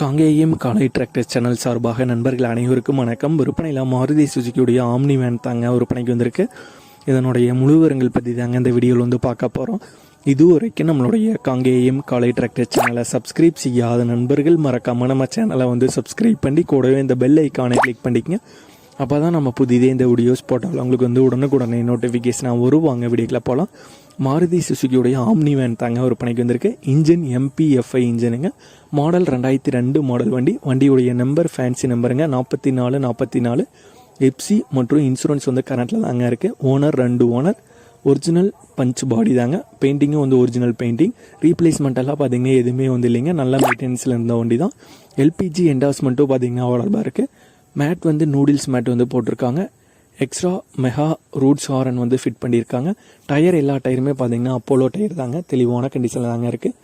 காங்கேயம் காலை tractor channel சார்பாக நண்பர்கள் அனைவருக்கும் வணக்கம். விற்பனையில் மாருதி சுசுக்கியுடைய ஆம்னி வேன் தாங்க விற்பனைக்கு வந்திருக்கு. இதனுடைய முழு விவரங்கள் பற்றி தாங்க இந்த வீடியோவில் வந்து பார்க்க போகிறோம் இதுவரைக்கும் நம்மளுடைய காங்கேயம் காலை டிராக்டர் சேனலை சப்ஸ்கிரைப் செய்யாத நண்பர்கள் மறக்காமல் நம்ம சேனலை வந்து சப்ஸ்கிரைப் பண்ணி கூடவே இந்த பெல் ஐக்கானை கிளிக் பண்ணிக்கங்க. அப்போ தான் நம்ம புதிதே இந்த வீடியோஸ் போட்டாலும் அவங்களுக்கு வந்து உடனுக்குடனே நோட்டிஃபிகேஷனாக வருவாங்க. வீடியோக்கில் போகலாம் மாருதி சுசுக்கியுடைய ஆம்னி வேன் தாங்க விற்பனைக்கு வந்திருக்கு. இன்ஜின் எம்பிஎஃப்ஐ இன்ஜினுங்க மாடல் ரெண்டாயிரத்தி ரெண்டு மாடல் வண்டி. வண்டியுடைய நம்பர் ஃபேன்சி நம்பருங்க நாற்பத்தி நாலு நாற்பத்தி நாலு எப்சி மற்றும் இன்சூரன்ஸ் வந்து கரண்ட்டில் தாங்க இருக்குது ஓனர் ரெண்டு ஓனர் ஒரிஜினல் பஞ்ச் பாடி தாங்க. பெயிண்டிங்கும் வந்து ஒரிஜினல் பெயிண்டிங் ரீப்ளேஸ்மெண்ட்டெல்லாம் பார்த்தீங்கன்னா எதுவுமே வந்து இல்லைங்க. நல்ல மெயின்டெனன்ஸில் இருந்த வண்டி தான் எல்பிஜி என்டாஸ்மெண்ட்டும் பார்த்தீங்கன்னா அவைலபிளாக இருக்குது மேட் வந்து நூடில்ஸ் மேட் வந்து போட்டிருக்காங்க. எக்ஸ்ட்ரா மெகா ரூட்ஸ் ஹாரன் வந்து ஃபிட் பண்ணியிருக்காங்க. டயர் எல்லா டயருமே பார்த்தீங்கன்னா அப்போலோ டயர் தாங்க. தெளிவான கண்டிஷனில் தாங்க இருக்குது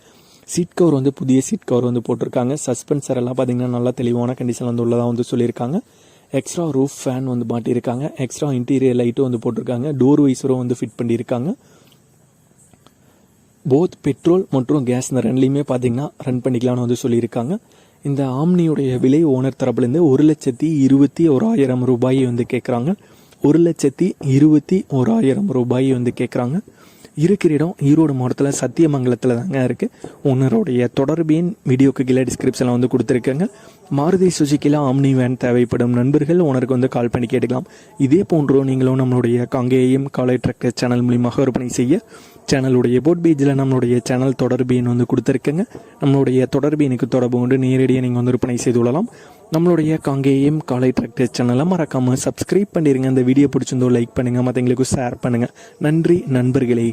சீட் கவர் வந்து புதிய சீட் கவர் வந்து போட்டிருக்காங்க. சஸ்பென்சர் எல்லாம் பார்த்தீங்கன்னா நல்லா தெளிவான கண்டிஷனில் வந்து உள்ளதாக வந்து சொல்லியிருக்காங்க. எக்ஸ்ட்ரா ரூஃப் ஃபேன் வந்து மாட்டியிருக்காங்க. எக்ஸ்ட்ரா இன்டீரியர் லைட்டும் வந்து போட்டிருக்காங்க. டோர் வைஸரும் வந்து ஃபிட் பண்ணியிருக்காங்க. போத் பெட்ரோல் மற்றும் கேஸ் இந்த ரெண்டுலேயுமே பார்த்தீங்கன்னா ரன் பண்ணிக்கலாம்னு வந்து சொல்லியிருக்காங்க. இந்த ஆம்னியுடைய விலை ஓனர் தரப்புலேருந்து ஒரு லட்சத்தி இருபத்தி ஓராயிரம் ரூபாயை வந்து கேட்குறாங்க. ஒரு லட்சத்தி இருபத்தி ஓராயிரம் ரூபாயை வந்து கேட்குறாங்க. இருக்கிற இடம் ஈரோடு மாவட்டத்தில் சத்தியமங்கலத்தில் தாங்க இருக்குது ஓனருடைய தொடர்பின் வீடியோக்கு கீழே டிஸ்கிரிப்ஷனில் வந்து கொடுத்துருக்கேங்க. மாருதி சுசுக்கியில் ஆம்னி வேன் தேவைப்படும் நண்பர்கள் ஓனருக்கு வந்து கால் பண்ணி கேட்டுக்கலாம். இதே போன்றோ நீங்களும் நம்மளுடைய காங்கேயம் காலை ட்ரக் சேனல் மூலியமாக விற்பனை செய்ய சேனலுடைய போட் பேஜில் நம்மளுடைய சேனல் தொடர்பு வந்து கொடுத்துருக்கேங்க. நம்மளுடைய தொடர்பு தொடர்பு கொண்டு நேரடியாக நீங்கள் வந்து விற்பனை செய்து கொள்ளலாம். நம்மளுடைய காங்கேயம் காலை டிராக்டர் சேனலை மறக்காமல் சப்ஸ்கிரைப் பண்ணிடுங்க இந்த வீடியோ பிடிச்சிருந்தோ லைக் பண்ணுங்கள் மற்றவங்களுக்கு ஷேர் பண்ணுங்கள் நன்றி நண்பர்களே.